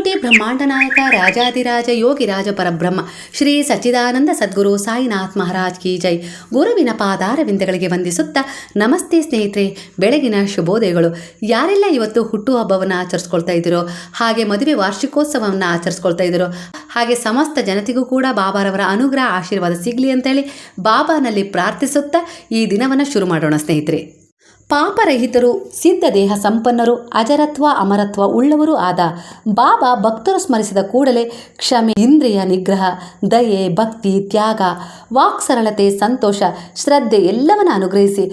ಕೋಟಿ ಬ್ರಹ್ಮಾಂಡ ನಾಯಕ ರಾಜಾದಿರಾಜ ಯೋಗಿರಾಜ ಪರಬ್ರಹ್ಮ, ಶ್ರೀ ಸಚ್ಚಿದಾನಂದ ಸದ್ಗುರು ಸಾಯಿನಾಥ್ ಮಹಾರಾಜ್ ಕಿ ಜೈ. ಗುರುವಿನ ಪಾದಾರವಿಂದಗಳಿಗೆ ವಂದಿಸುತ್ತಾ ನಮಸ್ತೆ ಸ್ನೇಹಿತರೆ, ಬೆಳಗಿನ ಶುಭೋದಯಗಳು. ಯಾರೆಲ್ಲ ಇವತ್ತು ಹುಟ್ಟುಹಬ್ಬವನ್ನು ಆಚರಿಸ್ಕೊಳ್ತಾ ಇದ್ದೀರೋ, ಹಾಗೆ ಮದುವೆ ವಾರ್ಷಿಕೋತ್ಸವವನ್ನು ಆಚರಿಸ್ಕೊಳ್ತಾ ಇದ್ದೀರೋ, ಹಾಗೆ ಸಮಸ್ತ ಜನತೆಗೂ ಕೂಡ ಬಾಬಾರವರ ಅನುಗ್ರಹ, ಆಶೀರ್ವಾದ ಸಿಗಲಿ ಅಂತೇಳಿ ಬಾಬಾನಲ್ಲಿ ಪ್ರಾರ್ಥಿಸುತ್ತಾ ಈ ದಿನವನ್ನು ಶುರು ಮಾಡೋಣ ಸ್ನೇಹಿತರೆ. ಪಾಪರಹಿತರು, ಸಿದ್ಧ ದೇಹ ಸಂಪನ್ನರು, ಅಜರತ್ವ, ಅಮರತ್ವ ಉಳ್ಳವರು ಆದ ಬಾಬಾ ಭಕ್ತರು ಸ್ಮರಿಸಿದ ಕೂಡಲೇ ಕ್ಷಮೆ, ಇಂದ್ರಿಯ ನಿಗ್ರಹ, ದಯೆ, ಭಕ್ತಿ, ತ್ಯಾಗ, ವಾಕ್ ಸರಳತೆ, ಸಂತೋಷ, ಶ್ರದ್ಧೆ ಎಲ್ಲವನ್ನ ಅನುಗ್ರಹಿಸಿ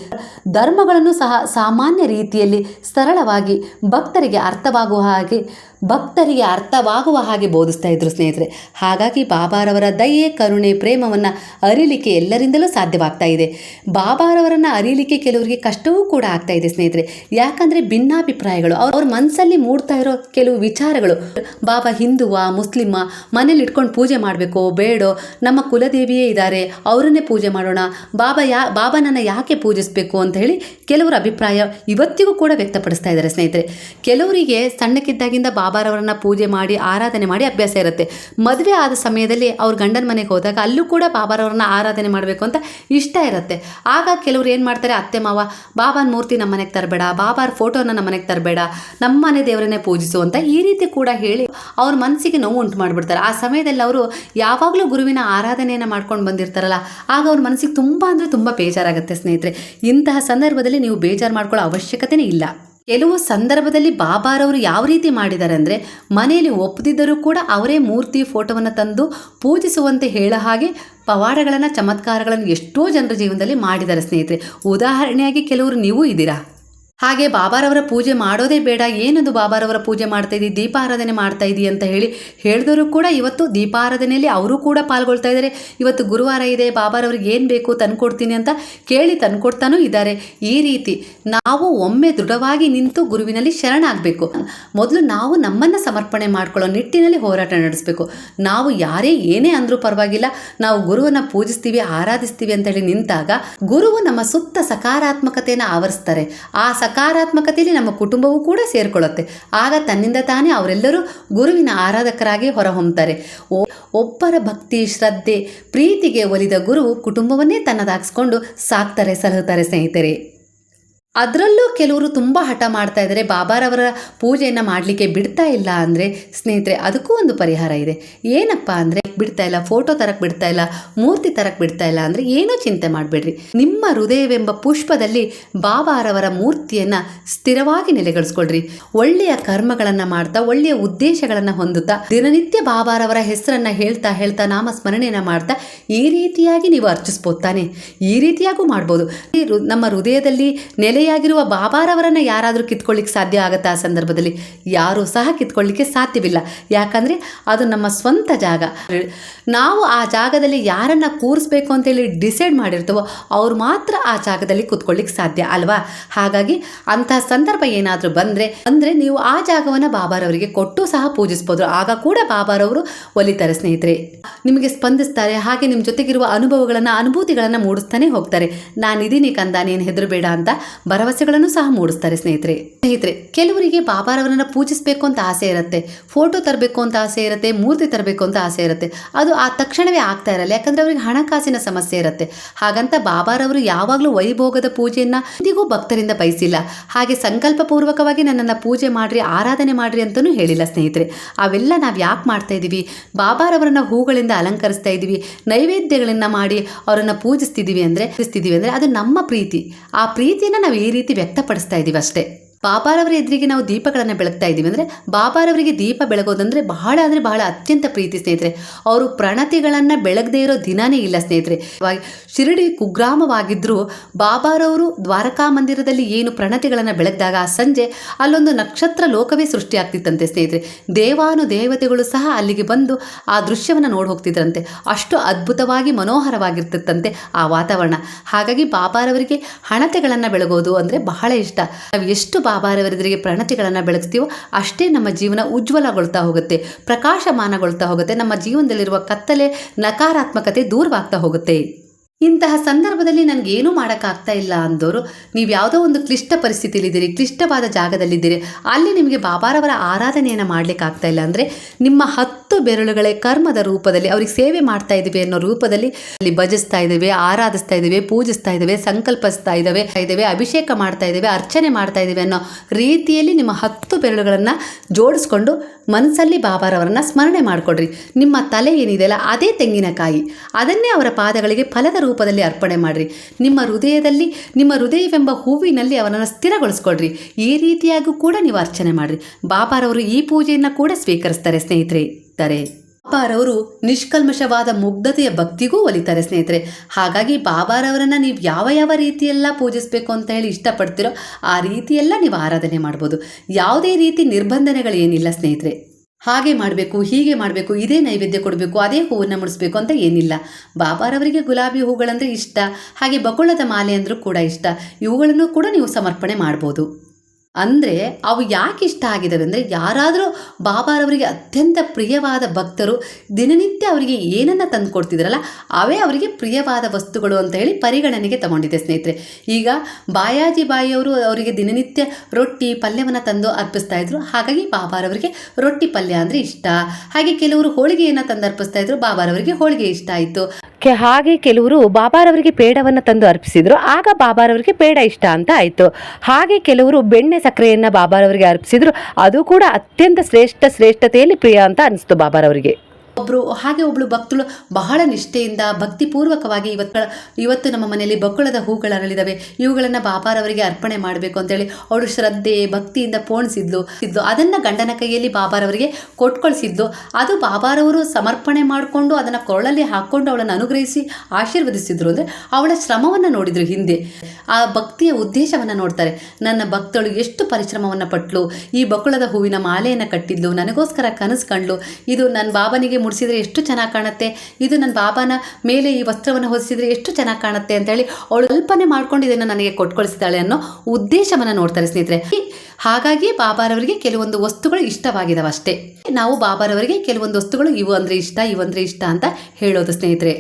ಧರ್ಮಗಳನ್ನು ಸಹ ಸಾಮಾನ್ಯ ರೀತಿಯಲ್ಲಿ ಸರಳವಾಗಿ ಭಕ್ತರಿಗೆ ಅರ್ಥವಾಗುವ ಹಾಗೆ ಭಕ್ತರಿಗೆ ಅರ್ಥವಾಗುವ ಹಾಗೆ ಬೋಧಿಸ್ತಾ ಇದ್ರು ಸ್ನೇಹಿತರೆ. ಹಾಗಾಗಿ ಬಾಬಾರವರ ದಯೆ, ಕರುಣೆ, ಪ್ರೇಮವನ್ನು ಅರಿಲಿಕ್ಕೆ ಎಲ್ಲರಿಂದಲೂ ಸಾಧ್ಯವಾಗ್ತಾ ಇದೆ. ಬಾಬಾರವರನ್ನು ಅರಿಲಿಕ್ಕೆ ಕೆಲವರಿಗೆ ಕಷ್ಟವೂ ಕೂಡ ಆಗ್ತಾ ಇದೆ ಸ್ನೇಹಿತರೆ. ಯಾಕಂದರೆ ಭಿನ್ನಾಭಿಪ್ರಾಯಗಳು, ಅವ್ರ ಮನಸ್ಸಲ್ಲಿ ಮೂಡ್ತಾ ಇರೋ ಕೆಲವು ವಿಚಾರಗಳು. ಬಾಬಾ ಹಿಂದುವ, ಮುಸ್ಲಿಮ, ಮನೇಲಿ ಇಟ್ಕೊಂಡು ಪೂಜೆ ಮಾಡಬೇಕು, ಬೇಡೋ, ನಮ್ಮ ಕುಲದೇವಿಯೇ ಇದ್ದಾರೆ ಅವರನ್ನೇ ಪೂಜೆ ಮಾಡೋಣ, ಬಾಬಾ ಯಾ, ಬಾಬಾನನ್ನು ಯಾಕೆ ಪೂಜಿಸಬೇಕು ಅಂತ ಹೇಳಿ ಕೆಲವರ ಅಭಿಪ್ರಾಯ ಇವತ್ತಿಗೂ ಕೂಡ ವ್ಯಕ್ತಪಡಿಸ್ತಾ ಇದ್ದಾರೆ ಸ್ನೇಹಿತರೆ. ಕೆಲವರಿಗೆ ಸಣ್ಣಕ್ಕಿದ್ದಾಗಿಂದ ಬಾಬಾರವರನ್ನ ಪೂಜೆ ಮಾಡಿ, ಆರಾಧನೆ ಮಾಡಿ ಅಭ್ಯಾಸ ಇರುತ್ತೆ. ಮದುವೆ ಆದ ಸಮಯದಲ್ಲಿ ಅವ್ರ ಗಂಡನ ಮನೆಗೆ ಹೋದಾಗ ಅಲ್ಲೂ ಕೂಡ ಬಾಬಾರವ್ರನ್ನ ಆರಾಧನೆ ಮಾಡಬೇಕು ಅಂತ ಇಷ್ಟ ಇರುತ್ತೆ. ಆಗ ಕೆಲವರು ಏನು ಮಾಡ್ತಾರೆ, ಅತ್ತೆ, ಮಾವ, ಬಾಬಾನ ಮೂರ್ತಿ ನಮ್ಮ ಮನೆಗೆ ತರಬೇಡ, ಬಾಬಾರ ಫೋಟೋನ ನಮ್ಮ ಮನೆಗೆ ತರಬೇಡ ನಮ್ಮ ಮನೆ ದೇವರನ್ನೇ ಪೂಜಿಸು ಅಂತ ಈ ರೀತಿ ಕೂಡ ಹೇಳಿ ಅವ್ರ ಮನಸ್ಸಿಗೆ ನೋವು ಉಂಟು ಮಾಡಿಬಿಡ್ತಾರೆ ಆ ಸಮಯದಲ್ಲಿ ಅವರು ಯಾವಾಗಲೂ ಗುರುವಿನ ಆರಾಧನೆಯನ್ನು ಮಾಡ್ಕೊಂಡು ಬಂದಿರ್ತಾರಲ್ಲ, ಆಗ ಅವ್ರ ಮನಸ್ಸಿಗೆ ತುಂಬ ಅಂದರೆ ತುಂಬ ಬೇಜಾರಾಗುತ್ತೆ ಸ್ನೇಹಿತರೆ. ಇಂತಹ ಸಂದರ್ಭದಲ್ಲಿ ನೀವು ಬೇಜಾರು ಮಾಡ್ಕೊಳ್ಳೋ ಅವಶ್ಯಕತೆನೇ ಇಲ್ಲ. ಕೆಲವು ಸಂದರ್ಭದಲ್ಲಿ ಬಾಬಾರವರು ಯಾವ ರೀತಿ ಮಾಡಿದ್ದಾರೆ ಅಂದರೆ ಮನೆಯಲ್ಲಿ ಒಪ್ಪದಿದ್ದರೂ ಕೂಡ ಅವರೇ ಮೂರ್ತಿ ಫೋಟೋವನ್ನು ತಂದು ಪೂಜಿಸುವಂತೆ ಹೇಳೋ ಹಾಗೆ ಪವಾಡಗಳನ್ನು, ಚಮತ್ಕಾರಗಳನ್ನು ಎಷ್ಟೋ ಜನರ ಜೀವನದಲ್ಲಿ ಮಾಡಿದ್ದಾರೆ ಸ್ನೇಹಿತರೆ. ಉದಾಹರಣೆಯಾಗಿ ಕೆಲವರು ನೀವು ಇದ್ದೀರಾ? ಹಾಗೆ ಬಾಬಾರವರ ಪೂಜೆ ಮಾಡೋದೇ ಬೇಡ. ಏನದು ಬಾಬಾರವರ ಪೂಜೆ ಮಾಡ್ತಾ ಇದ್ದೀವಿ ದೀಪಾರಾಧನೆ ಮಾಡ್ತಾ ಇದ್ದೀವಿ ಅಂತ ಹೇಳಿ ಹೇಳಿದವರು ಕೂಡ ಇವತ್ತು ದೀಪಾರಾಧನೆಯಲ್ಲಿ ಅವರು ಕೂಡ ಪಾಲ್ಗೊಳ್ತಾ ಇದ್ದಾರೆ. ಇವತ್ತು ಗುರುವಾರ ಇದೆ, ಬಾಬಾರವ್ರಿಗೆ ಏನು ಬೇಕು ತಂದ್ಕೊಡ್ತೀನಿ ಅಂತ ಕೇಳಿ ತಂದ್ಕೊಡ್ತಾನೂ ಇದ್ದಾರೆ. ಈ ರೀತಿ ನಾವು ಒಮ್ಮೆ ದೃಢವಾಗಿ ನಿಂತು ಗುರುವಿನಲ್ಲಿ ಶರಣಾಗಬೇಕು. ಮೊದಲು ನಾವು ನಮ್ಮನ್ನು ಸಮರ್ಪಣೆ ಮಾಡ್ಕೊಳ್ಳೋ ನಿಟ್ಟಿನಲ್ಲಿ ಹೋರಾಟ ನಡೆಸಬೇಕು. ನಾವು ಯಾರೇ ಏನೇ ಅಂದರೂ ಪರವಾಗಿಲ್ಲ. ನಾವು ಗುರುವನ್ನು ಪೂಜಿಸ್ತೀವಿ, ಆರಾಧಿಸ್ತೀವಿ ಅಂತ ಹೇಳಿ ನಿಂತಾಗ ಗುರುವು ನಮ್ಮ ಸುತ್ತ ಸಕಾರಾತ್ಮಕತೆಯನ್ನು ಆವರಿಸ್ತಾರೆ. ಆ ಸಕಾರಾತ್ಮಕತೆಯಲ್ಲಿ ನಮ್ಮ ಕುಟುಂಬವೂ ಕೂಡ ಸೇರಿಕೊಳ್ಳುತ್ತೆ. ಆಗ ತನ್ನಿಂದ ತಾನೇ ಅವರೆಲ್ಲರೂ ಗುರುವಿನ ಆರಾಧಕರಾಗಿ ಹೊರಹೊಮ್ಮತಾರೆ ಒಬ್ಬರ ಭಕ್ತಿ, ಶ್ರದ್ಧೆ, ಪ್ರೀತಿಗೆ ಒಲಿದ ಗುರು ಕುಟುಂಬವನ್ನೇ ತನ್ನದಾಗಿಸ್ಕೊಂಡು ಸಾಕ್ತಾರೆ, ಸಲಹುತ್ತಾರೆ ಸ್ನೇಹಿತರೆ. ಅದರಲ್ಲೂ ಕೆಲವರು ತುಂಬ ಹಠ ಮಾಡ್ತಾ ಇದ್ದಾರೆ. ಬಾಬಾರವರ ಪೂಜೆಯನ್ನು ಮಾಡಲಿಕ್ಕೆ ಬಿಡ್ತಾ ಇಲ್ಲ ಅಂದರೆ ಸ್ನೇಹಿತರೆ, ಅದಕ್ಕೂ ಒಂದು ಪರಿಹಾರ ಇದೆ. ಏನಪ್ಪ ಅಂದರೆ ಬಿಡ್ತಾ ಇಲ್ಲ, ಫೋಟೋ ತರಕ್ಕೆ ಬಿಡ್ತಾ ಇಲ್ಲ, ಮೂರ್ತಿ ತರಕ್ಕೆ ಬಿಡ್ತಾ ಇಲ್ಲ ಅಂದರೆ ಏನೂ ಚಿಂತೆ ಮಾಡಬೇಡ್ರಿ. ನಿಮ್ಮ ಹೃದಯವೆಂಬ ಪುಷ್ಪದಲ್ಲಿ ಬಾಬಾರವರ ಮೂರ್ತಿಯನ್ನು ಸ್ಥಿರವಾಗಿ ನೆಲೆಗಳಿಸ್ಕೊಳ್ರಿ. ಒಳ್ಳೆಯ ಕರ್ಮಗಳನ್ನು ಮಾಡ್ತಾ, ಒಳ್ಳೆಯ ಉದ್ದೇಶಗಳನ್ನು ಹೊಂದುತ್ತಾ, ದಿನನಿತ್ಯ ಬಾಬಾರವರ ಹೆಸರನ್ನು ಹೇಳ್ತಾ ಹೇಳ್ತಾ ನಾಮ ಸ್ಮರಣೆಯನ್ನು ಮಾಡ್ತಾ ಈ ರೀತಿಯಾಗಿ ನೀವು ಅರ್ಚಿಸ್ಬೋದು ತಾನೆ. ಈ ರೀತಿಯಾಗೂ ಮಾಡ್ಬೋದು. ನಮ್ಮ ಹೃದಯದಲ್ಲಿ ನೆಲೆಯಾಗಿರುವ ಬಾಬಾರವರನ್ನು ಯಾರಾದರೂ ಕಿತ್ಕೊಳ್ಳಿಕ್ಕೆ ಸಾಧ್ಯ ಆಗುತ್ತಾ ಆ ಸಂದರ್ಭದಲ್ಲಿ? ಯಾರೂ ಸಹ ಕಿತ್ಕೊಳ್ಳಿಕ್ಕೆ ಸಾಧ್ಯವಿಲ್ಲ. ಯಾಕಂದರೆ ಅದು ನಮ್ಮ ಸ್ವಂತ ಜಾಗ. ನಾವು ಆ ಜಾಗದಲ್ಲಿ ಯಾರನ್ನು ಕೂರಿಸ್ಬೇಕು ಅಂತೇಳಿ ಡಿಸೈಡ್ ಮಾಡಿರ್ತೀವೋ, ಅವ್ರು ಮಾತ್ರ ಆ ಜಾಗದಲ್ಲಿ ಕೂತ್ಕೊಳ್ಳಿಕ್ಕೆ ಸಾಧ್ಯ ಅಲ್ವಾ? ಹಾಗಾಗಿ ಅಂತಹ ಸಂದರ್ಭ ಏನಾದರೂ ಬಂದರೆ, ಅಂದರೆ ನೀವು ಆ ಜಾಗವನ್ನು ಬಾಬಾರವರಿಗೆ ಕೊಟ್ಟು ಸಹ ಪೂಜಿಸ್ಬೋದು. ಆಗ ಕೂಡ ಬಾಬಾರವರು ಒಲಿತಾರೆ ಸ್ನೇಹಿತರೆ. ನಿಮಗೆ ಸ್ಪಂದಿಸ್ತಾರೆ. ಹಾಗೆ ನಿಮ್ಮ ಜೊತೆಗಿರುವ ಅನುಭವಗಳನ್ನು, ಅನುಭೂತಿಗಳನ್ನು ಮೂಡಿಸ್ತಾನೆ ಹೋಗ್ತಾರೆ. ನಾನಿದ್ದೀನಿ ಕಂದ, ನೀನು ಹೆದರಬೇಡ ಅಂತ ಭರವಸೆಗಳನ್ನು ಸಹ ಮೂಡಿಸ್ತಾರೆ ಸ್ನೇಹಿತರೆ. ಸ್ನೇಹಿತರೆ, ಕೆಲವರಿಗೆ ಬಾಬಾರವರನ್ನ ಪೂಜಿಸಬೇಕು ಅಂತ ಆಸೆ ಇರುತ್ತೆ, ಫೋಟೋ ತರಬೇಕು ಅಂತ ಆಸೆ ಇರುತ್ತೆ, ಮೂರ್ತಿ ತರಬೇಕು ಅಂತ ಆಸೆ ಇರುತ್ತೆ, ಅದು ಆ ತಕ್ಷಣವೇ ಆಗ್ತಾ ಇರಲ್ಲ. ಯಾಕಂದ್ರೆ ಅವರಿಗೆ ಹಣಕಾಸಿನ ಸಮಸ್ಯೆ ಇರುತ್ತೆ. ಹಾಗಂತ ಬಾಬಾರವರು ಯಾವಾಗಲೂ ವೈಭೋಗದ ಪೂಜೆಯನ್ನ ಇಂದಿಗೂ ಭಕ್ತರಿಂದ ಬಯಸಿಲ್ಲ. ಹಾಗೆ ಸಂಕಲ್ಪ ಪೂರ್ವಕವಾಗಿ ನನ್ನನ್ನು ಪೂಜೆ ಮಾಡ್ರಿ, ಆರಾಧನೆ ಮಾಡ್ರಿ ಅಂತಲೂ ಹೇಳಿಲ್ಲ ಸ್ನೇಹಿತರೆ. ಅವೆಲ್ಲ ನಾವು ಯಾಕೆ ಮಾಡ್ತಾ ಇದ್ದೀವಿ ಬಾಬಾರವರನ್ನ ಹೂಗಳಿಂದ ಅಲಂಕರಿಸ್ತಾ ಇದ್ದೀವಿ ನೈವೇದ್ಯಗಳನ್ನು ಮಾಡಿ ಅವರನ್ನು ಪೂಜಿಸ್ತಿದ್ದೀವಿ ಅಂದರೆ ಪೂಜಿಸ್ತಿದ್ದೀವಿ ಅಂದರೆ ಅದು ನಮ್ಮ ಪ್ರೀತಿ. ಆ ಪ್ರೀತಿಯನ್ನು ನಾವು ಈ ರೀತಿ ವ್ಯಕ್ತಪಡಿಸ್ತಾ ಇದ್ದೀವಿ ಅಷ್ಟೇ. ಬಾಬಾರವರ ಎದುರಿಗೆ ನಾವು ದೀಪಗಳನ್ನು ಬೆಳಗ್ತಾ ಇದ್ದೀವಿ. ಅಂದರೆ ಬಾಬಾರವರಿಗೆ ದೀಪ ಬೆಳಗೋದಂದರೆ ಬಹಳ ಅಂದರೆ ಬಹಳ ಅತ್ಯಂತ ಪ್ರೀತಿ ಸ್ನೇಹಿತರೆ. ಅವರು ಪ್ರಣತಿಗಳನ್ನು ಬೆಳಗದೇ ಇರೋ ದಿನಾನೇ ಇಲ್ಲ ಸ್ನೇಹಿತರೆ. ಶಿರಡಿ ಕುಗ್ರಾಮವಾಗಿದ್ದರೂ ಬಾಬಾರವರು ದ್ವಾರಕಾ ಮಂದಿರದಲ್ಲಿ ಏನು ಪ್ರಣತಿಗಳನ್ನು ಬೆಳಗ್ದಾಗ ಆ ಸಂಜೆ ಅಲ್ಲೊಂದು ನಕ್ಷತ್ರ ಲೋಕವೇ ಸೃಷ್ಟಿಯಾಗ್ತಿತ್ತಂತೆ ಸ್ನೇಹಿತರೆ. ದೇವಾನು ದೇವತೆಗಳು ಸಹ ಅಲ್ಲಿಗೆ ಬಂದು ಆ ದೃಶ್ಯವನ್ನು ನೋಡಿ ಹೋಗ್ತಿದ್ರಂತೆ. ಅಷ್ಟು ಅದ್ಭುತವಾಗಿ ಮನೋಹರವಾಗಿರ್ತಿತ್ತಂತೆ ಆ ವಾತಾವರಣ. ಹಾಗಾಗಿ ಬಾಬಾರವರಿಗೆ ಹಣತೆಗಳನ್ನು ಬೆಳಗೋದು ಅಂದರೆ ಬಹಳ ಇಷ್ಟ. ನಾವು ಎಷ್ಟು ಬಾಬಾರವರೆದುರಿಗೆ ಪ್ರಣತಿಗಳನ್ನು ಬೆಳಗ್ತೀವೋ ಅಷ್ಟೇ ನಮ್ಮ ಜೀವನ ಉಜ್ವಲಗೊಳ್ತಾ ಹೋಗುತ್ತೆ, ಪ್ರಕಾಶಮಾನಗೊಳ್ತಾ ಹೋಗುತ್ತೆ, ನಮ್ಮ ಜೀವನದಲ್ಲಿರುವ ಕತ್ತಲೆ ನಕಾರಾತ್ಮಕತೆ ದೂರವಾಗ್ತಾ ಹೋಗುತ್ತೆ. ಇಂತಹ ಸಂದರ್ಭದಲ್ಲಿ ನನಗೆ ಏನೂ ಮಾಡೋಕ್ಕಾಗ್ತಾ ಇಲ್ಲ ಅಂದವರು ನೀವು ಯಾವುದೋ ಒಂದು ಕ್ಲಿಷ್ಟ ಪರಿಸ್ಥಿತಿಯಲ್ಲಿದ್ದೀರಿ, ಕ್ಲಿಷ್ಟವಾದ ಜಾಗದಲ್ಲಿದ್ದೀರಿ, ಅಲ್ಲಿ ನಿಮಗೆ ಬಾಬಾರವರ ಆರಾಧನೆಯನ್ನು ಮಾಡ್ಲಿಕ್ಕೆ ಆಗ್ತಾ ಇಲ್ಲ ಅಂದರೆ ನಿಮ್ಮ ಹತ್ತು ಬೆರಳುಗಳೇ ಕರ್ಮದ ರೂಪದಲ್ಲಿ ಅವ್ರಿಗೆ ಸೇವೆ ಮಾಡ್ತಾ ಇದ್ದೀವಿ ಅನ್ನೋ ರೂಪದಲ್ಲಿ ಅಲ್ಲಿ ಭಜಿಸ್ತಾ ಇದ್ದೇವೆ, ಆರಾಧಿಸ್ತಾ ಇದ್ದೇವೆ, ಪೂಜಿಸ್ತಾ ಇದ್ದೇವೆ, ಸಂಕಲ್ಪಿಸ್ತಾ ಇದ್ದಾವೆ, ಇದ್ದೇವೆ, ಅಭಿಷೇಕ ಮಾಡ್ತಾ ಇದ್ದೇವೆ, ಅರ್ಚನೆ ಮಾಡ್ತಾ ಇದ್ದೇವೆ ಅನ್ನೋ ರೀತಿಯಲ್ಲಿ ನಿಮ್ಮ ಹತ್ತು ಬೆರಳುಗಳನ್ನು ಜೋಡಿಸ್ಕೊಂಡು ಮನಸ್ಸಲ್ಲಿ ಬಾಬಾರವರನ್ನ ಸ್ಮರಣೆ ಮಾಡಿಕೊಡ್ರಿ. ನಿಮ್ಮ ತಲೆ ಏನಿದೆಯಲ್ಲ ಅದೇ ತೆಂಗಿನಕಾಯಿ. ಅದನ್ನೇ ಅವರ ಪಾದಗಳಿಗೆ ಫಲದ ರೂಪದಲ್ಲಿ ಅರ್ಪಣೆ ಮಾಡಿರಿ. ನಿಮ್ಮ ಹೃದಯದಲ್ಲಿ, ನಿಮ್ಮ ಹೃದಯವೆಂಬ ಹೂವಿನಲ್ಲಿ ಅವನನ್ನು ಸ್ಥಿರಗೊಳಿಸ್ಕೊಳ್ರಿ. ಈ ರೀತಿಯಾಗೂ ಕೂಡ ನೀವು ಅರ್ಚನೆ ಮಾಡಿರಿ. ಬಾಬಾರವರು ಈ ಪೂಜೆಯನ್ನು ಕೂಡ ಸ್ವೀಕರಿಸ್ತಾರೆ ಸ್ನೇಹಿತರೆ, ಇದ್ದಾರೆ. ಬಾಬಾರವರು ನಿಷ್ಕಲ್ಮಶವಾದ ಮುಗ್ಧತೆಯ ಭಕ್ತಿಗೂ ಒಲಿತಾರೆ ಸ್ನೇಹಿತರೆ. ಹಾಗಾಗಿ ಬಾಬಾರವರನ್ನ ನೀವು ಯಾವ ಯಾವ ರೀತಿಯೆಲ್ಲ ಪೂಜಿಸಬೇಕು ಅಂತ ಹೇಳಿ ಇಷ್ಟಪಡ್ತೀರೋ ಆ ರೀತಿಯೆಲ್ಲ ನೀವು ಆರಾಧನೆ ಮಾಡ್ಬೋದು. ಯಾವುದೇ ರೀತಿ ನಿರ್ಬಂಧನೆಗಳೇನಿಲ್ಲ ಸ್ನೇಹಿತರೆ. ಹಾಗೆ ಮಾಡಬೇಕು, ಹೀಗೆ ಮಾಡಬೇಕು, ಇದೇ ನೈವೇದ್ಯ ಕೊಡಬೇಕು, ಅದೇ ಹೂವನ್ನು ಮುಡಿಸ್ಬೇಕು ಅಂತ ಏನಿಲ್ಲ. ಬಾಬಾರವರಿಗೆ ಗುಲಾಬಿ ಹೂಗಳಂದರೆ ಇಷ್ಟ, ಹಾಗೆ ಬಕುಳದ ಮಾಲೆ ಅಂದರೂ ಕೂಡ ಇಷ್ಟ. ಇವುಗಳನ್ನು ಕೂಡ ನೀವು ಸಮರ್ಪಣೆ ಮಾಡ್ಬೋದು. ಅಂದರೆ ಅವು ಯಾಕೆ ಇಷ್ಟ ಆಗಿದ್ದಾವೆ ಅಂದರೆ ಯಾರಾದರೂ ಬಾಬಾರವರಿಗೆ ಅತ್ಯಂತ ಪ್ರಿಯವಾದ ಭಕ್ತರು ದಿನನಿತ್ಯ ಅವರಿಗೆ ಏನನ್ನು ತಂದು ಕೊಡ್ತಿದ್ರಲ್ಲ ಅವೇ ಅವರಿಗೆ ಪ್ರಿಯವಾದ ವಸ್ತುಗಳು ಅಂತ ಹೇಳಿ ಪರಿಗಣನೆಗೆ ತಗೊಂಡಿದೆ ಸ್ನೇಹಿತರೆ. ಈಗ ಬಾಯಾಜಿ ಬಾಯಿಯವರು ಅವರಿಗೆ ದಿನನಿತ್ಯ ರೊಟ್ಟಿ, ಪಲ್ಯವನ್ನು ತಂದು ಅರ್ಪಿಸ್ತಾ ಇದ್ರು. ಹಾಗಾಗಿ ಬಾಬಾರವರಿಗೆ ರೊಟ್ಟಿ ಪಲ್ಯ ಅಂದರೆ ಇಷ್ಟ. ಹಾಗೆ ಕೆಲವರು ಹೋಳಿಗೆಯನ್ನು ತಂದು ಅರ್ಪಿಸ್ತಾ ಇದ್ರು, ಬಾಬಾರವರಿಗೆ ಹೋಳಿಗೆ ಇಷ್ಟ ಆಯಿತು. ಕೆ, ಹಾಗೆ ಕೆಲವರು ಬಾಬಾರವರಿಗೆ ಪೇಡವನ್ನು ತಂದು ಅರ್ಪಿಸಿದ್ರು. ಆಗ ಬಾಬಾರವರಿಗೆ ಪೇಡ ಇಷ್ಟ ಅಂತ ಆಯಿತು. ಹಾಗೆ ಕೆಲವರು ಬೆಣ್ಣೆ ಸಕ್ಕರೆಯನ್ನು ಬಾಬಾರವರಿಗೆ ಅರ್ಪಿಸಿದ್ರು. ಅದು ಕೂಡ ಅತ್ಯಂತ ಶ್ರೇಷ್ಠ ಶ್ರೇಷ್ಠತೆಯಲ್ಲಿ ಪ್ರಿಯ ಅಂತ ಅನಿಸ್ತು ಬಾಬಾರವರಿಗೆ. ಒಬ್ಬರು ಹಾಗೆ ಒಬ್ಳು ಭಕ್ತಳು ಬಹಳ ನಿಷ್ಠೆಯಿಂದ ಭಕ್ತಿಪೂರ್ವಕವಾಗಿ ಇವತ್ತು ಇವತ್ತು ನಮ್ಮ ಮನೆಯಲ್ಲಿ ಬಕ್ಕುಳದ ಹೂಗಳು ಅರಳಿದಾವೆ. ಇವುಗಳನ್ನು ಬಾಬಾರವರಿಗೆ ಅರ್ಪಣೆ ಮಾಡಬೇಕು ಅಂತೇಳಿ ಅವಳು ಶ್ರದ್ಧೆ, ಭಕ್ತಿಯಿಂದ ಪೋಣಿಸಿದ್ಲು. ಇದ್ಲು. ಅದನ್ನು ಗಂಡನ ಕೈಯಲ್ಲಿ ಬಾಬಾರವರಿಗೆ ಕೊಟ್ಕೊಳಿಸಿದ್ಲು. ಅದು ಬಾಬಾರವರು ಸಮರ್ಪಣೆ ಮಾಡಿಕೊಂಡು ಅದನ್ನು ಕೊರಳಲ್ಲಿ ಹಾಕ್ಕೊಂಡು ಅವಳನ್ನು ಅನುಗ್ರಹಿಸಿ ಆಶೀರ್ವದಿಸಿದ್ರು ಅಂದರೆ ಅವಳ ಶ್ರಮವನ್ನು ನೋಡಿದ್ರು ಹಿಂದೆ. ಆ ಭಕ್ತಿಯ ಉದ್ದೇಶವನ್ನು ನೋಡ್ತಾರೆ. ನನ್ನ ಭಕ್ತಳು ಎಷ್ಟು ಪರಿಶ್ರಮವನ್ನು ಪಟ್ಲು. ಈ ಬಕ್ಕುಳದ ಹೂವಿನ ಮಾಲೆಯನ್ನು ಕಟ್ಟಿದ್ಲು. ನನಗೋಸ್ಕರ ಕನಸು ಕಂಡ್ಲು. ಇದು ನನ್ನ ಬಾಬನಿಗೆ ಮುಡಿಸಿದ್ರೆ ಎಷ್ಟು ಚೆನ್ನಾಗಿ ಕಾಣುತ್ತೆ? ಇದು ನನ್ನ ಬಾಬಾನ ಮೇಲೆ ಈ ವಸ್ತ್ರವನ್ನು ಹೊದಿಸಿದ್ರೆ ಎಷ್ಟು ಚೆನ್ನಾಗಿ ಕಾಣುತ್ತೆ ಅಂತೇಳಿ ಅವಳು ಕಲ್ಪನೆ ಮಾಡ್ಕೊಂಡು ಇದನ್ನು ನನಗೆ ಕೊಟ್ಕೊಳಿಸಿದ್ದಾಳೆ ಅನ್ನೋ ಉದ್ದೇಶವನ್ನು ನೋಡ್ತಾರೆ ಸ್ನೇಹಿತರೆ. ಹಾಗಾಗಿ ಬಾಬಾರವರಿಗೆ ಕೆಲವೊಂದು ವಸ್ತುಗಳು ಇಷ್ಟವಾಗಿದ್ದಾವೆ ಅಷ್ಟೇ ನಾವು ಬಾಬಾರವರಿಗೆ ಕೆಲವೊಂದು ವಸ್ತುಗಳು ಇವು ಅಂದರೆ ಇಷ್ಟ, ಇವು ಅಂದರೆ ಇಷ್ಟ ಅಂತ ಹೇಳೋದು ಸ್ನೇಹಿತರೆ.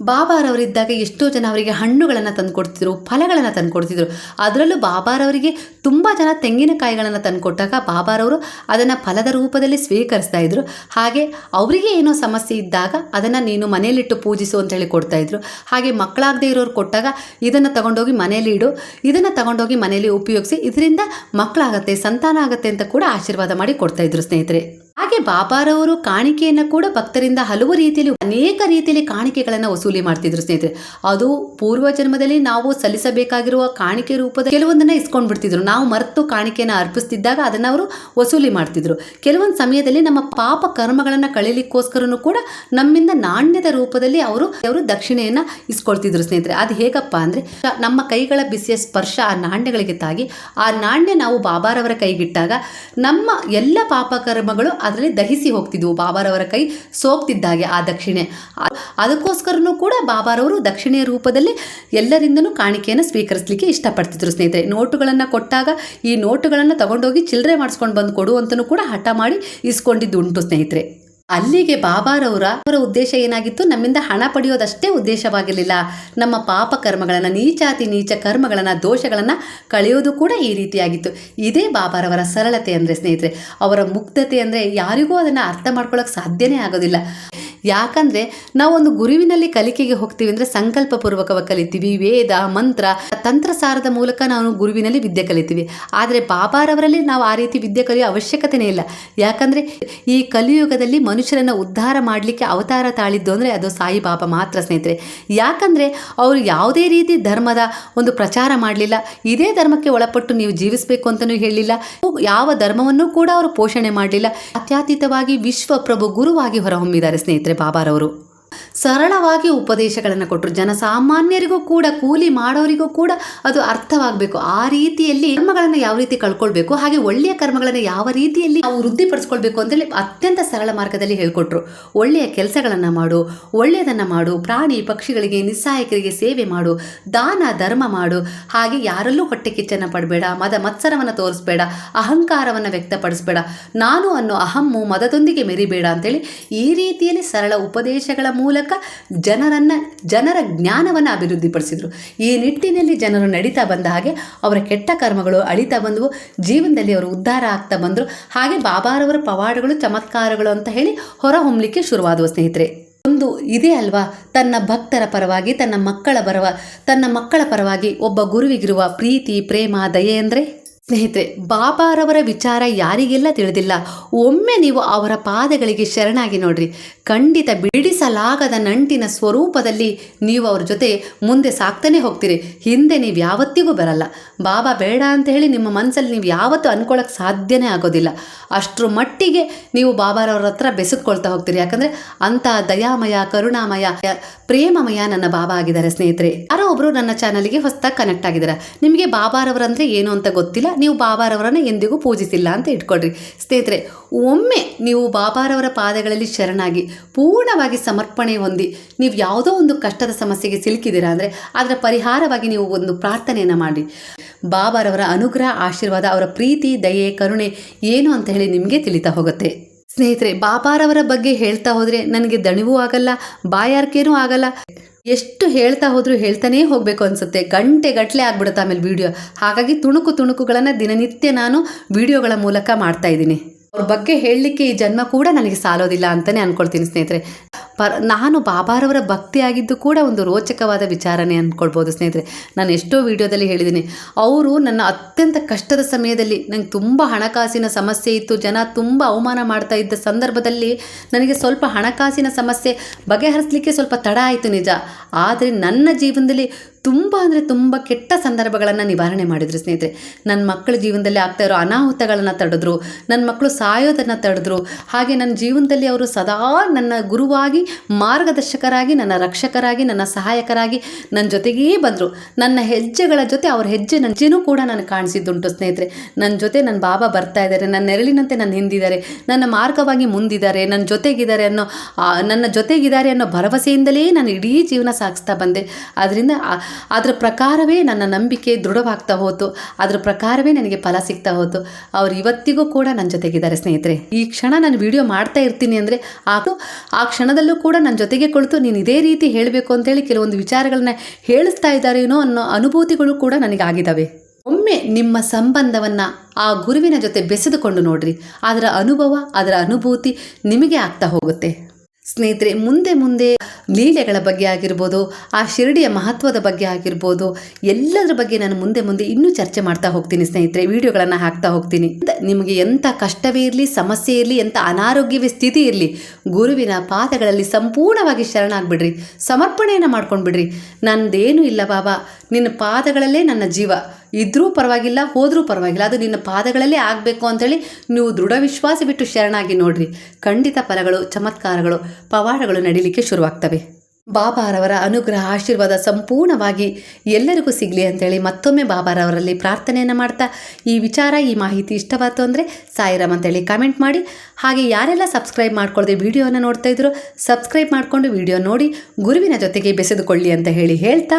ಬಾಬಾರವರಿದ್ದಾಗ ಎಷ್ಟೋ ಜನ ಅವರಿಗೆ ಹಣ್ಣುಗಳನ್ನು ತಂದುಕೊಡ್ತಿದ್ರು, ಫಲಗಳನ್ನು ತಂದುಕೊಡ್ತಿದ್ರು. ಅದರಲ್ಲೂ ಬಾಬಾರವರಿಗೆ ತುಂಬ ಜನ ತೆಂಗಿನಕಾಯಿಗಳನ್ನು ತಂದುಕೊಟ್ಟಾಗ ಬಾಬಾರವರು ಅದನ್ನು ಫಲದ ರೂಪದಲ್ಲಿ ಸ್ವೀಕರಿಸ್ತಾ ಇದ್ರು. ಹಾಗೆ ಅವರಿಗೆ ಏನೋ ಸಮಸ್ಯೆ ಇದ್ದಾಗ ಅದನ್ನು ನೀನು ಮನೆಯಲ್ಲಿಟ್ಟು ಪೂಜಿಸು ಕೊಡ್ತಾ ಇದ್ರು. ಹಾಗೆ ಮಕ್ಕಳಾಗದೇ ಇರೋರು ಕೊಟ್ಟಾಗ ಇದನ್ನು ತಗೊಂಡೋಗಿ ಮನೆಯಲ್ಲಿ ಇಡು, ಇದನ್ನು ತಗೊಂಡೋಗಿ ಮನೆಯಲ್ಲಿ ಉಪಯೋಗಿಸಿ, ಇದರಿಂದ ಮಕ್ಕಳಾಗತ್ತೆ, ಸಂತಾನ ಆಗತ್ತೆ ಅಂತ ಕೂಡ ಆಶೀರ್ವಾದ ಮಾಡಿ ಕೊಡ್ತಾ ಇದ್ರು ಸ್ನೇಹಿತರೆ. ಹಾಗೆ ಬಾಬಾರವರು ಕಾಣಿಕೆಯನ್ನು ಕೂಡ ಭಕ್ತರಿಂದ ಹಲವು ರೀತಿಯಲ್ಲಿ, ಅನೇಕ ರೀತಿಯಲ್ಲಿ ಕಾಣಿಕೆಗಳನ್ನು ವಸೂಲಿ ಮಾಡ್ತಿದ್ರು ಸ್ನೇಹಿತರೆ. ಅದು ಪೂರ್ವ ಜನ್ಮದಲ್ಲಿ ನಾವು ಸಲ್ಲಿಸಬೇಕಾಗಿರುವ ಕಾಣಿಕೆ ರೂಪದ ಕೆಲವೊಂದನ್ನು ಇಸ್ಕೊಂಡು ಬಿಡ್ತಿದ್ರು ನಾವು ಮರೆತು ಕಾಣಿಕೆಯನ್ನು ಅರ್ಪಿಸ್ತಿದ್ದಾಗ ಅದನ್ನು ಅವರು ವಸೂಲಿ ಮಾಡ್ತಿದ್ರು. ಕೆಲವೊಂದು ಸಮಯದಲ್ಲಿ ನಮ್ಮ ಪಾಪ ಕರ್ಮಗಳನ್ನು ಕಳೀಲಿಕ್ಕೋಸ್ಕರನೂ ಕೂಡ ನಮ್ಮಿಂದ ನಾಣ್ಯದ ರೂಪದಲ್ಲಿ ಅವರು ಅವರು ದಕ್ಷಿಣೆಯನ್ನು ಇಸ್ಕೊಳ್ತಿದ್ರು ಸ್ನೇಹಿತರೆ. ಅದು ಹೇಗಪ್ಪ ಅಂದರೆ, ನಮ್ಮ ಕೈಗಳ ಬಿಸಿಯ ಸ್ಪರ್ಶ ಆ ನಾಣ್ಯಗಳಿಗೆ ತಾಗಿ, ಆ ನಾಣ್ಯ ನಾವು ಬಾಬಾರವರ ಕೈಗಿಟ್ಟಾಗ ನಮ್ಮ ಎಲ್ಲ ಪಾಪ ಕರ್ಮಗಳು ಅದರಲ್ಲಿ ದಹಿಸಿ ಹೋಗ್ತಿದ್ವು. ಬಾಬಾರವರ ಕೈ ಸೋಕ್ತಿದ್ದಾಗೆ ಆ ದಕ್ಷಿಣೆ. ಅದಕ್ಕೋಸ್ಕರನೂ ಕೂಡ ಬಾಬಾರವರು ದಕ್ಷಿಣೆಯ ರೂಪದಲ್ಲಿ ಎಲ್ಲರಿಂದನೂ ಕಾಣಿಕೆಯನ್ನು ಸ್ವೀಕರಿಸಲಿಕ್ಕೆ ಇಷ್ಟಪಡ್ತಿದ್ರು ಸ್ನೇಹಿತರೆ. ನೋಟುಗಳನ್ನು ಕೊಟ್ಟಾಗ ಈ ನೋಟುಗಳನ್ನು ತಗೊಂಡೋಗಿ ಚಿಲ್ಲರೆ ಮಾಡಿಸ್ಕೊಂಡು ಬಂದು ಕೊಡು ಅಂತಲೂ ಕೂಡ ಹಠ ಮಾಡಿ ಇಸ್ಕೊಂಡಿದ್ದು ಉಂಟು ಸ್ನೇಹಿತರೆ. ಅಲ್ಲಿಗೆ ಬಾಬಾರವರ ಅವರ ಉದ್ದೇಶ ಏನಾಗಿತ್ತು? ನಮ್ಮಿಂದ ಹಣ ಪಡೆಯೋದಷ್ಟೇ ಉದ್ದೇಶವಾಗಿರಲಿಲ್ಲ. ನಮ್ಮ ಪಾಪ ಕರ್ಮಗಳನ್ನು, ನೀಚಾತಿ ನೀಚ ಕರ್ಮಗಳನ್ನು, ದೋಷಗಳನ್ನು ಕಳೆಯೋದು ಕೂಡ ಈ ರೀತಿಯಾಗಿತ್ತು. ಇದೇ ಬಾಬಾರವರ ಸರಳತೆ ಅಂದರೆ ಸ್ನೇಹಿತರೆ, ಅವರ ಮುಗ್ಧತೆ ಅಂದರೆ ಯಾರಿಗೂ ಅದನ್ನು ಅರ್ಥ ಮಾಡ್ಕೊಳ್ಳೋಕೆ ಸಾಧ್ಯನೇ ಆಗೋದಿಲ್ಲ. ಯಾಕಂದರೆ ನಾವೊಂದು ಗುರುವಿನಲ್ಲಿ ಕಲಿಕೆಗೆ ಹೋಗ್ತೀವಿ ಅಂದರೆ ಸಂಕಲ್ಪಪೂರ್ವಕವಾಗಿ ಕಲಿತೀವಿ, ವೇದ, ಮಂತ್ರ ತಂತ್ರಸಾರದ ಮೂಲಕ ನಾವು ಗುರುವಿನಲ್ಲಿ ವಿದ್ಯೆ ಕಲಿತೀವಿ. ಆದರೆ ಬಾಬಾರವರಲ್ಲಿ ನಾವು ಆ ರೀತಿ ವಿದ್ಯೆ ಕಲಿಯೋ ಅವಶ್ಯಕತೆನೇ ಇಲ್ಲ. ಯಾಕಂದರೆ ಈ ಕಲಿಯುಗದಲ್ಲಿ ಮನುಷ್ಯರನ್ನು ಉದ್ಧಾರ ಮಾಡಲಿಕ್ಕೆ ಅವತಾರ ತಾಳಿದ್ದು ಅಂದರೆ ಅದು ಸಾಯಿಬಾಬಾ ಮಾತ್ರ, ಸ್ನೇಹಿತರೆ. ಯಾಕಂದರೆ ಅವರು ಯಾವುದೇ ರೀತಿ ಧರ್ಮದ ಒಂದು ಪ್ರಚಾರ ಮಾಡಲಿಲ್ಲ, ಇದೇ ಧರ್ಮಕ್ಕೆ ಒಳಪಟ್ಟು ನೀವು ಜೀವಿಸಬೇಕು ಅಂತಲೂ ಹೇಳಿಲ್ಲ, ಯಾವ ಧರ್ಮವನ್ನು ಕೂಡ ಅವರು ಪೋಷಣೆ ಮಾಡಲಿಲ್ಲ. ಅತ್ಯಾತೀತವಾಗಿ ವಿಶ್ವಪ್ರಭು ಗುರುವಾಗಿ ಹೊರಹೊಮ್ಮಿದ್ದಾರೆ, ಸ್ನೇಹಿತರೆ. ಬಾಬಾರವರು ಸರಳವಾಗಿ ಉಪದೇಶಗಳನ್ನು ಕೊಟ್ಟರು. ಜನಸಾಮಾನ್ಯರಿಗೂ ಕೂಡ, ಕೂಲಿ ಮಾಡೋರಿಗೂ ಕೂಡ ಅದು ಅರ್ಥವಾಗಬೇಕು. ಆ ರೀತಿಯಲ್ಲಿ ಕರ್ಮಗಳನ್ನು ಯಾವ ರೀತಿ ಕಳ್ಕೊಳ್ಬೇಕು, ಹಾಗೆ ಒಳ್ಳೆಯ ಕರ್ಮಗಳನ್ನು ಯಾವ ರೀತಿಯಲ್ಲಿ ನಾವು ವೃದ್ಧಿಪಡಿಸ್ಕೊಳ್ಬೇಕು ಅಂತೇಳಿ ಅತ್ಯಂತ ಸರಳ ಮಾರ್ಗದಲ್ಲಿ ಹೇಳ್ಕೊಟ್ರು. ಒಳ್ಳೆಯ ಕೆಲಸಗಳನ್ನು ಮಾಡು, ಒಳ್ಳೆಯದನ್ನು ಮಾಡು, ಪ್ರಾಣಿ ಪಕ್ಷಿಗಳಿಗೆ ನಿಸ್ಸಹಾಯಕರಿಗೆ ಸೇವೆ ಮಾಡು, ದಾನ, ಧರ್ಮ ಮಾಡು, ಹಾಗೆ ಯಾರಲ್ಲೂ ಹೊಟ್ಟೆ ಕಿಚ್ಚನ್ನು ಪಡಬೇಡ, ಮದ ಮತ್ಸರವನ್ನು ತೋರಿಸ್ಬೇಡ, ಅಹಂಕಾರವನ್ನು ವ್ಯಕ್ತಪಡಿಸ್ಬೇಡ, ನಾನು ಅನ್ನೋ ಅಹಮ್ಮು ಮದದೊಂದಿಗೆ ಮೆರಿಬೇಡ ಅಂತೇಳಿ ಈ ರೀತಿಯಲ್ಲಿ ಸರಳ ಉಪದೇಶಗಳ ಮೂಲಕ ಜನರನ್ನು, ಜನರ ಜ್ಞಾನವನ್ನು ಅಭಿವೃದ್ಧಿಪಡಿಸಿದರು. ಈ ನಿಟ್ಟಿನಲ್ಲಿ ಜನರು ನಡೀತಾ ಬಂದ ಹಾಗೆ ಅವರ ಕೆಟ್ಟ ಕರ್ಮಗಳು ಅಳಿತಾ ಬಂದವು. ಜೀವನದಲ್ಲಿ ಅವರು ಉದ್ಧಾರ ಆಗ್ತಾ ಬಂದರು. ಹಾಗೆ ಬಾಬಾರವರ ಪವಾಡಗಳು, ಚಮತ್ಕಾರಗಳು ಅಂತ ಹೇಳಿ ಹೊರ ಹೊಮ್ಮಲಿಕ್ಕೆ ಶುರುವಾದವು ಸ್ನೇಹಿತರೆ. ಒಂದು ಇದೆ ಅಲ್ವಾ? ತನ್ನ ಭಕ್ತರ ಪರವಾಗಿ, ತನ್ನ ಮಕ್ಕಳ ಪರವ, ತನ್ನ ಮಕ್ಕಳ ಪರವಾಗಿ ಒಬ್ಬ ಗುರುವಿಗಿರುವ ಪ್ರೀತಿ, ಪ್ರೇಮ, ದಯೆ ಅಂದರೆ? ಸ್ನೇಹಿತರೆ, ಬಾಬಾರವರ ವಿಚಾರ ಯಾರಿಗೆಲ್ಲ ತಿಳಿದಿಲ್ಲ? ಒಮ್ಮೆ ನೀವು ಅವರ ಪಾದಗಳಿಗೆ ಶರಣಾಗಿ ನೋಡ್ರಿ. ಖಂಡಿತ ಬಿಡಿಸಲಾಗದ ನಂಟಿನ ಸ್ವರೂಪದಲ್ಲಿ ನೀವು ಅವ್ರ ಜೊತೆ ಮುಂದೆ ಸಾಕ್ತಾನೆ ಹೋಗ್ತೀರಿ. ಹಿಂದೆ ನೀವು ಯಾವತ್ತಿಗೂ ಬರಲ್ಲ. ಬಾಬಾ, ಬೇಡ ಅಂತ ಹೇಳಿ ನಿಮ್ಮ ಮನಸ್ಸಲ್ಲಿ ನೀವು ಯಾವತ್ತೂ ಅನ್ಕೊಳ್ಳೋಕೆ ಸಾಧ್ಯನೇ ಆಗೋದಿಲ್ಲ. ಅಷ್ಟರ ಮಟ್ಟಿಗೆ ನೀವು ಬಾಬಾರವ್ರ ಹತ್ರ ಬೆಸೆದುಕೊಳ್ತಾ ಹೋಗ್ತೀರಿ. ಯಾಕಂದರೆ ಅಂಥ ದಯಾಮಯ, ಕರುಣಾಮಯ, ಪ್ರೇಮಮಯ ನನ್ನ ಬಾಬಾ ಆಗಿದ್ದಾರೆ ಸ್ನೇಹಿತರೆ. ಯಾರೋ ಒಬ್ಬರು ನನ್ನ ಚಾನಲ್ಗೆ ಹೊಸ್ತಾಗಿ ಕನೆಕ್ಟ್ ಆಗಿದ್ದಾರೆ. ನಿಮಗೆ ಬಾಬಾರವರಂದರೆ ಏನು ಅಂತ ಗೊತ್ತಿಲ್ಲ? ನೀವು ಬಾಬಾರವರನ್ನು ಎಂದಿಗೂ ಪೂಜಿಸಿಲ್ಲ ಅಂತ ಇಟ್ಕೊಳ್ರಿ. ಸ್ನೇಹಿತರೆ, ಒಮ್ಮೆ ನೀವು ಬಾಬಾರವರ ಪಾದಗಳಲ್ಲಿ ಶರಣಾಗಿ ಪೂರ್ಣವಾಗಿ ಸಮರ್ಪಣೆ ಹೊಂದಿ ನೀವು ಯಾವುದೋ ಒಂದು ಕಷ್ಟದ ಸಮಸ್ಯೆಗೆ ಸಿಲುಕಿದ್ದೀರಾ ಅಂದರೆ ಅದರ ಪರಿಹಾರವಾಗಿ ನೀವು ಒಂದು ಪ್ರಾರ್ಥನೆಯನ್ನು ಮಾಡಿ ಬಾಬಾರವರ ಅನುಗ್ರಹ, ಆಶೀರ್ವಾದ, ಅವರ ಪ್ರೀತಿ, ದಯೆ, ಕರುಣೆ ಏನು ಅಂತ ಹೇಳಿ ನಿಮಗೆ ತಿಳಿತಾ ಹೋಗುತ್ತೆ. ಸ್ನೇಹಿತರೆ, ಬಾಬಾರವರ ಬಗ್ಗೆ ಹೇಳ್ತಾ ಹೋದರೆ ನನಗೆ ದಣಿವೂ ಆಗಲ್ಲ, ಬಾಯಾರಿಕೆನೂ ಆಗಲ್ಲ. ಎಷ್ಟು ಹೇಳ್ತಾ ಹೋದರೂ ಹೇಳ್ತಾನೇ ಹೋಗಬೇಕು ಅನಿಸುತ್ತೆ. ಗಂಟೆ ಗಟ್ಟಲೆ ಆಗ್ಬಿಡುತ್ತೆ ಆಮೇಲೆ ವಿಡಿಯೋ ಹಾಗಾಗಿ ತುಣುಕು ತುಣುಕುಗಳನ್ನು ದಿನನಿತ್ಯ ನಾನು ವಿಡಿಯೋಗಳ ಮೂಲಕ ಮಾಡ್ತಾ ಇದ್ದೀನಿ. ಅವ್ರ ಬಗ್ಗೆ ಹೇಳಲಿಕ್ಕೆ ಈ ಜನ್ಮ ಕೂಡ ನನಗೆ ಸಾಲೋದಿಲ್ಲ ಅಂತಲೇ ಅಂದ್ಕೊಳ್ತೀನಿ ಸ್ನೇಹಿತರೆ. ಪರ್, ನಾನು ಬಾಬಾರವರ ಭಕ್ತಿಯಾಗಿದ್ದು ಕೂಡ ಒಂದು ರೋಚಕವಾದ ವಿಚಾರನೇ ಅಂದ್ಕೊಳ್ಬೋದು ಸ್ನೇಹಿತರೆ. ನಾನು ಎಷ್ಟೋ ವಿಡಿಯೋದಲ್ಲಿ ಹೇಳಿದ್ದೀನಿ. ಅವರು ನನ್ನ ಅತ್ಯಂತ ಕಷ್ಟದ ಸಮಯದಲ್ಲಿ ನಂಗೆ ತುಂಬ ಹಣಕಾಸಿನ ಸಮಸ್ಯೆ ಇತ್ತು. ಜನ ತುಂಬ ಅವಮಾನ ಮಾಡ್ತಾ ಇದ್ದ ಸಂದರ್ಭದಲ್ಲಿ ನನಗೆ ಸ್ವಲ್ಪ ಹಣಕಾಸಿನ ಸಮಸ್ಯೆ ಬಗೆಹರಿಸಲಿಕ್ಕೆ ಸ್ವಲ್ಪ ತಡ ಆಯಿತು ನಿಜ. ಆದರೆ ನನ್ನ ಜೀವನದಲ್ಲಿ ತುಂಬ ಅಂದರೆ ತುಂಬ ಕೆಟ್ಟ ಸಂದರ್ಭಗಳನ್ನು ನಿವಾರಣೆ ಮಾಡಿದ್ರು ಸ್ನೇಹಿತರೆ. ನನ್ನ ಮಕ್ಕಳ ಜೀವನದಲ್ಲಿ ಆಗ್ತಾ ಇರೋ ಅನಾಹುತಗಳನ್ನು ತಡೆದ್ರು ನನ್ನ ಮಕ್ಕಳು ಸಾಯೋದನ್ನು ತಡೆದ್ರು, ಹಾಗೆ ನನ್ನ ಜೀವನದಲ್ಲಿ ಅವರು ಸದಾ ನನ್ನ ಗುರುವಾಗಿ, ಮಾರ್ಗದರ್ಶಕರಾಗಿ, ನನ್ನ ರಕ್ಷಕರಾಗಿ, ನನ್ನ ಸಹಾಯಕರಾಗಿ ನನ್ನ ಜೊತೆಗೇ ಬಂದರು. ನನ್ನ ಹೆಜ್ಜೆಗಳ ಜೊತೆ ಅವ್ರ ಹೆಜ್ಜೆ ನನ್ನ ಕೂಡ ನಾನು ಕಾಣಿಸಿದ್ದುಂಟು ಸ್ನೇಹಿತರೆ. ನನ್ನ ಜೊತೆ ನನ್ನ ಬಾಬಾ ಬರ್ತಾ ಇದ್ದಾರೆ, ನನ್ನ ನೆರಳಿನಂತೆ ನನ್ನ ಹಿಂದಿದ್ದಾರೆ, ನನ್ನ ಮಾರ್ಗವಾಗಿ ಮುಂದಿದ್ದಾರೆ ನನ್ನ ಜೊತೆಗಿದ್ದಾರೆ ಅನ್ನೋ ನನ್ನ ಜೊತೆಗಿದ್ದಾರೆ ಅನ್ನೋ ಭರವಸೆಯಿಂದಲೇ ನಾನು ಇಡೀ ಜೀವನ ಸಾಗಿಸ್ತಾ ಬಂದೆ. ಅದರಿಂದ ಅದರ ಪ್ರಕಾರವೇ ನನ್ನ ನಂಬಿಕೆ ದೃಢವಾಗ್ತಾ ಹೋತು. ಅದರ ಪ್ರಕಾರವೇ ನನಗೆ ಫಲ ಸಿಗ್ತಾ ಹೋತು. ಅವ್ರು ಇವತ್ತಿಗೂ ಕೂಡ ನನ್ನ ಜೊತೆಗಿದ್ದಾರೆ ಸ್ನೇಹಿತರೆ. ಈ ಕ್ಷಣ ನಾನು ವಿಡಿಯೋ ಮಾಡ್ತಾ ಇರ್ತೀನಿ ಅಂದರೆ ಆಗ ಆ ಕ್ಷಣದಲ್ಲೂ ಕೂಡ ನನ್ನ ಜೊತೆಗೆ ಕುಳಿತು ನೀನು ಇದೇ ರೀತಿ ಹೇಳಬೇಕು ಅಂತೇಳಿ ಕೆಲವೊಂದು ವಿಚಾರಗಳನ್ನ ಹೇಳಿಸ್ತಾ ಇದ್ದಾರೇನೋ ಅನ್ನೋ ಅನುಭೂತಿಗಳು ಕೂಡ ನನಗೆ ಆಗಿದ್ದಾವೆ ಒಮ್ಮೆ ನಿಮ್ಮ ಸಂಬಂಧವನ್ನು ಆ ಗುರುವಿನ ಜೊತೆ ಬೆಸೆದುಕೊಂಡು ನೋಡ್ರಿ. ಅದರ ಅನುಭವ, ಅದರ ಅನುಭೂತಿ ನಿಮಗೆ ಆಗ್ತಾ ಹೋಗುತ್ತೆ. ಸ್ನೇಹಿತರೆ, ಮುಂದೆ ಮುಂದೆ ಲೀಲೆಗಳ ಬಗ್ಗೆ ಆಗಿರ್ಬೋದು, ಆ ಶಿರಡಿಯ ಮಹತ್ವದ ಬಗ್ಗೆ ಆಗಿರ್ಬೋದು, ಎಲ್ಲದರ ಬಗ್ಗೆ ನಾನು ಮುಂದೆ ಮುಂದೆ ಇನ್ನೂ ಚರ್ಚೆ ಮಾಡ್ತಾ ಹೋಗ್ತೀನಿ ಸ್ನೇಹಿತರೆ, ವಿಡಿಯೋಗಳನ್ನು ಹಾಕ್ತಾ ಹೋಗ್ತೀನಿ. ನಿಮಗೆ ಎಂಥ ಕಷ್ಟವೇ ಇರಲಿ, ಸಮಸ್ಯೆ ಇರಲಿ, ಎಂಥ ಅನಾರೋಗ್ಯವೇ ಸ್ಥಿತಿ ಇರಲಿ, ಗುರುವಿನ ಪಾದಗಳಲ್ಲಿ ಸಂಪೂರ್ಣವಾಗಿ ಶರಣಾಗ್ಬಿಡ್ರಿ, ಸಮರ್ಪಣೆಯನ್ನು ಮಾಡ್ಕೊಂಡ್ಬಿಡ್ರಿ. ನಂದೇನು ಇಲ್ಲ ಬಾಬಾ ನಿನ್ನ ಪಾದಗಳಲ್ಲೇ ನನ್ನ ಜೀವ. ಇದ್ರೂ ಪರವಾಗಿಲ್ಲ, ಹೋದರೂ ಪರವಾಗಿಲ್ಲ. ಅದು ನಿನ್ನ ಪಾದಗಳಲ್ಲೇ ಆಗಬೇಕು ಅಂತೇಳಿ ನೀವು ದೃಢ ವಿಶ್ವಾಸ ಬಿಟ್ಟು ಶರಣಾಗಿ ನೋಡ್ರಿ. ಖಂಡಿತ ಫಲಗಳು, ಚಮತ್ಕಾರಗಳು, ಪವಾಡಗಳು ನಡೀಲಿಕ್ಕೆ ಶುರುವಾಗ್ತವೆ. ಬಾಬಾರವರ ಅನುಗ್ರಹ, ಆಶೀರ್ವಾದ ಸಂಪೂರ್ಣವಾಗಿ ಎಲ್ಲರಿಗೂ ಸಿಗಲಿ ಅಂತೇಳಿ ಮತ್ತೊಮ್ಮೆ ಬಾಬಾರವರಲ್ಲಿ ಪ್ರಾರ್ಥನೆಯನ್ನು ಮಾಡ್ತಾ ಈ ವಿಚಾರ, ಈ ಮಾಹಿತಿ ಇಷ್ಟವಾಯಿತು ಅಂದರೆ ಸಾಯಿರಾಮ್ ಅಂತೇಳಿ ಕಾಮೆಂಟ್ ಮಾಡಿ. ಹಾಗೆ ಯಾರೆಲ್ಲ ಸಬ್ಸ್ಕ್ರೈಬ್ ಮಾಡ್ಕೊಳ್ಳದೆ ವಿಡಿಯೋನ ನೋಡ್ತಾ ಇದ್ರು ಸಬ್ಸ್ಕ್ರೈಬ್ ಮಾಡಿಕೊಂಡು ವಿಡಿಯೋ ನೋಡಿ, ಗುರುವಿನ ಜೊತೆಗೆ ಬೆಸೆದುಕೊಳ್ಳಿ ಅಂತ ಹೇಳಿ ಹೇಳ್ತಾ